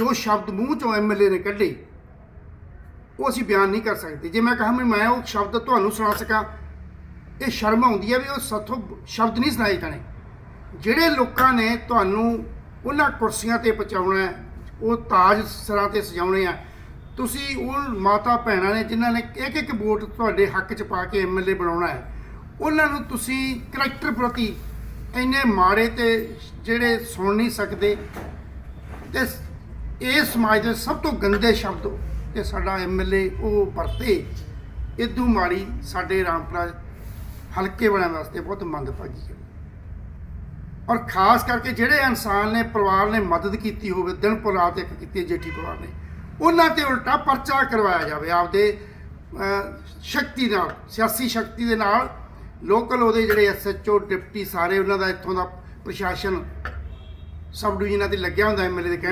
ਜੋ ਸ਼ਬਦ ਮੂੰਹ ਚੋਂ ਐਮਐਲਏ ਨੇ ਕੱਢੇ। ਉਹ ਅਸੀਂ ਬਿਆਨ ਨਹੀਂ ਕਰ ਸਕਦੇ। ਜੇ ਮੈਂ ਕਹਾਂ ਵੀ ਮੈਂ ਉਹ ਸ਼ਬਦ ਤੁਹਾਨੂੰ ਸੁਣਾ ਸਕਾਂ, ਇਹ ਸ਼ਰਮ ਆਉਂਦੀ ਹੈ ਵੀ ਉਹ ਸਾਥੋਂ ਸ਼ਬਦ ਨਹੀਂ ਸੁਣਾਏ ਜਾਣੇ। ਜਿਹੜੇ ਲੋਕਾਂ ਨੇ ਤੁਹਾਨੂੰ ਉਹਨਾਂ ਕੁਰਸੀਆਂ ਤੇ ਪਹੁੰਚਾਉਣਾ ਉਹ ਤਾਜ ਸਿਰਾਂ ਤੇ ਸਜਾਉਣੇ ਆ। ਤੁਸੀਂ ਉਹ ਮਾਤਾ ਭੈਣਾਂ ਨੇ ਜਿਨ੍ਹਾਂ ਨੇ ਇੱਕ ਇੱਕ ਵੋਟ ਤੁਹਾਡੇ ਹੱਕ 'ਚ ਪਾ ਕੇ ਐਮਐਲਏ ਬਣਾਉਣਾ ਹੈ, ਉਹਨਾਂ ਨੂੰ ਤੁਸੀਂ ਕਰੈਕਟਰ ਪ੍ਰਤੀ ਇੰਨੇ ਮਾੜੇ ਤੇ ਜਿਹੜੇ ਸੁਣ ਨਹੀਂ ਸਕਦੇ, ਤੇ ਇਹ ਸਮਾਜ ਦੇ ਸਭ ਤੋਂ ਗੰਦੇ ਸ਼ਬਦ ਤੇ ਸਾਡਾ ਐਮਐਲਏ ਉਹ ਵਰਤੇ। ਇਦੋਂ ਮਾੜੀ ਸਾਡੇ ਰਾਮਪੁਰਾ ਹਲਕੇ ਬਣਾਉਣ ਵਾਸਤੇ ਬਹੁਤ ਮੰਦਭਾਗੀ ਹੈ। ਔਰ ਖਾਸ ਕਰਕੇ ਜਿਹੜੇ ਇਨਸਾਨ ਨੇ, ਪਰਿਵਾਰ ਨੇ ਮਦਦ ਕੀਤੀ ਹੋਵੇ, ਦਿਨ ਪਰ ਰਾਤ ਇੱਕ ਕੀਤੀ ਹੈ ਜੇਠੀ ਪਰਿਵਾਰ ਨੇ, ਉਹਨਾਂ ਤੇ ਉਲਟਾ ਪਰਚਾ ਕਰਵਾਇਆ ਜਾਵੇ ਆਪਦੇ ਸ਼ਕਤੀ ਨਾਲ, ਸਿਆਸੀ ਸ਼ਕਤੀ ਦੇ ਨਾਲ। ਲੋਕਲ ਉਹਦੇ ਜਿਹੜੇ ਐਸਐਚਓ ਡਿਪਟੀ ਸਾਰੇ ਉਹਨਾਂ ਦਾ ਇੱਥੋਂ ਦਾ ਪ੍ਰਸ਼ਾਸਨ, ਸਬ ਡਿਵੀਜ਼ਨਾਂ ਤੇ ਲੱਗਿਆ ਹੁੰਦਾ ਐਮਐਲਏ ਦੇ ਕਹਿਣ